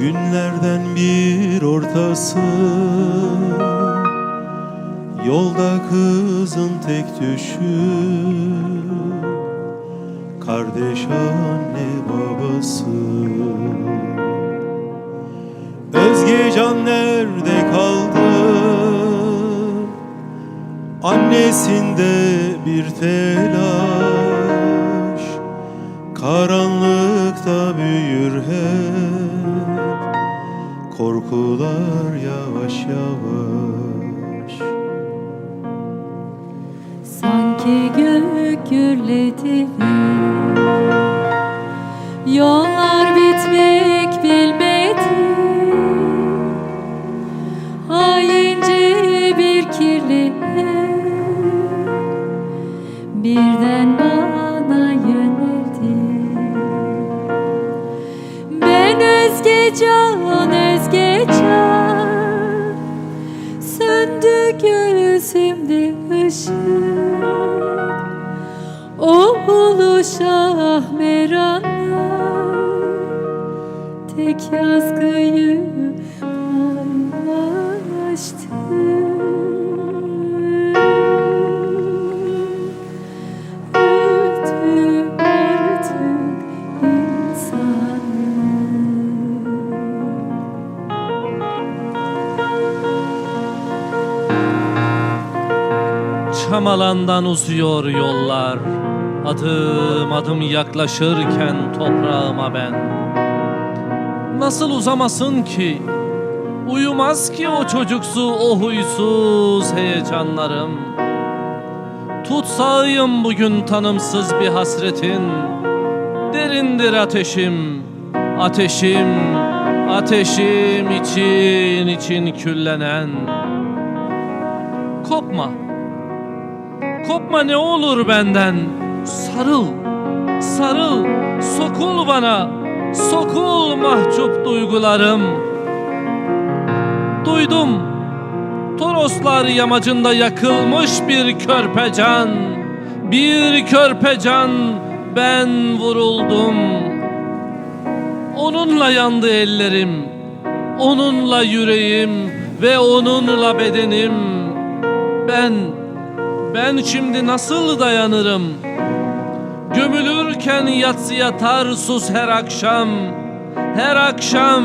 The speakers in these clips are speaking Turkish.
Günlerden bir ortası. Yolda kızın tek düşü. Kardeş anne babası. Özgecan nerede kaldı? Annesinde bir telaş. Karanlıkta Korkular yavaş yavaş. Sanki gök gürledi ışık O ulu şahmerana Tek yazgıyı Çamalandan uzuyor yollar. Adım adım yaklaşırken toprağıma ben. Nasıl uzamasın ki? Uyumaz ki o çocuksu o huysuz heyecanlarım. Tutsağıyım bugün tanımsız bir hasretin. Derindir ateşim Ateşim Ateşim için için küllenen. Kopma Kopma ne olur benden. Sarıl, sarıl, sokul bana. Sokul mahcup duygularım. Duydum. Toroslar yamacında yakılmış bir körpecan. Bir körpecan ben vuruldum. Onunla yandı ellerim. Onunla yüreğim ve onunla bedenim. Ben ben şimdi nasıl dayanırım? Gömülürken yatsı yatar sus her akşam. Her akşam,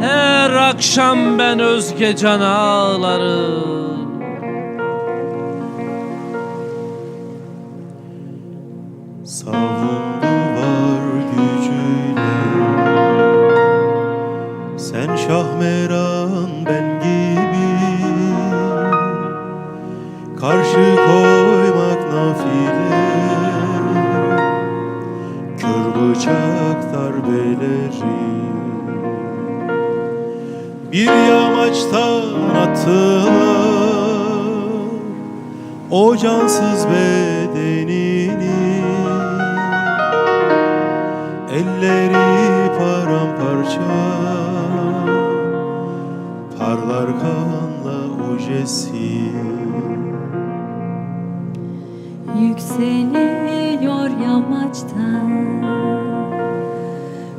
her akşam ben özge can ağlarım. Savundu var gücüyle Sen şahmeran ben Karşı koymak nafile. Kör bıçak darbeleri. Bir yamaçtan attılar O cansız bedenini. Elleri paramparça Parlar kanla ojesi Yükseliyor yamaçtan.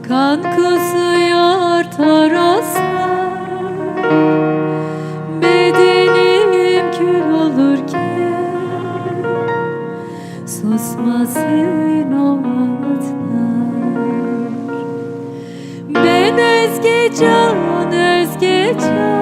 Kan kusuyor toroslar Bedenim kül olurken Susmasın o ağıtlar Ben özge can, özge can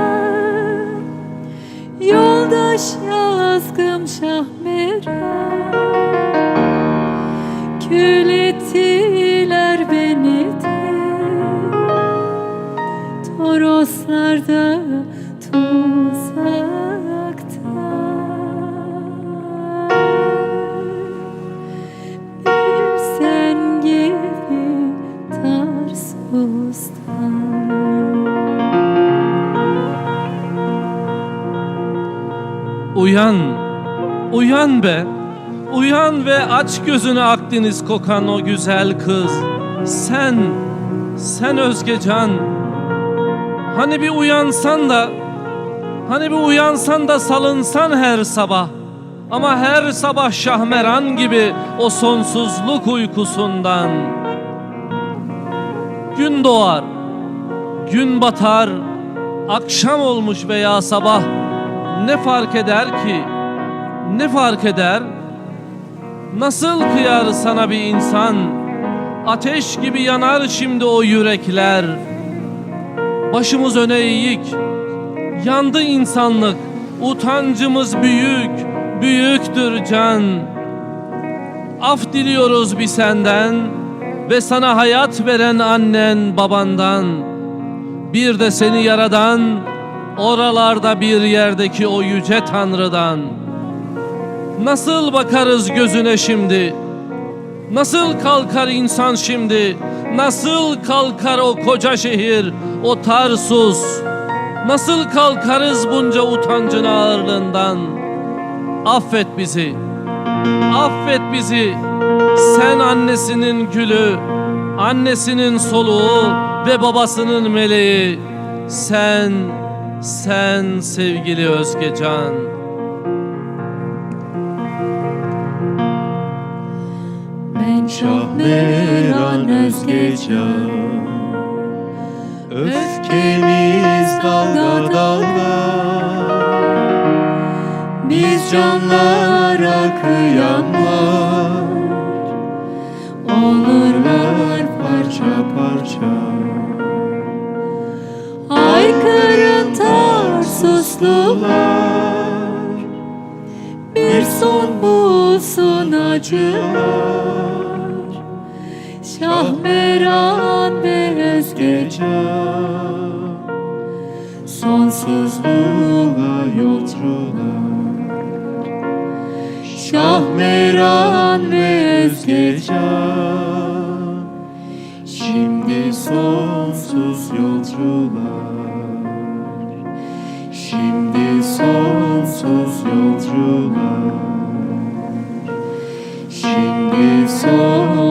Uyan, uyan be. Uyan ve aç gözünü Akdeniz kokan o güzel kız. Sen, sen Özgecan. Hani bir uyansan da, hani bir uyansan da salınsan her sabah. Ama her sabah Şahmeran gibi o sonsuzluk uykusundan Gün doğar, gün batar, akşam olmuş veya sabah ne fark eder ki? Ne fark eder? Nasıl kıyar sana bir insan? Ateş gibi yanar şimdi o yürekler. Başımız öne eğik. Yandı insanlık. Utancımız büyük, büyüktür can. Af diliyoruz bir senden ve sana hayat veren annen babandan. Bir de seni yaradan, oralarda bir yerdeki o yüce Tanrı'dan. Nasıl bakarız gözüne şimdi? Nasıl kalkar insan şimdi? Nasıl kalkar o koca şehir, o Tarsus? Nasıl kalkarız bunca utancın ağırlığından? Affet bizi. Affet bizi. Sen annesinin gülü, annesinin soluğu ve babasının meleği. Sen, sen sevgili Özgecan. Ben Şahmeran Özgecan. Öfkemiz dalga dalga. Biz canlara kıyamlar. Olurlar parça parça. Aykırı Tarsuslular Bir son bulsun acılar. Şahmeran ve Özge Gececan Sonsuzluğa yolcular. Şahmeran ve Özgecan Şimdi sonsuz yolcular Şimdi sonsuz yolcular. Şimdi sonsuz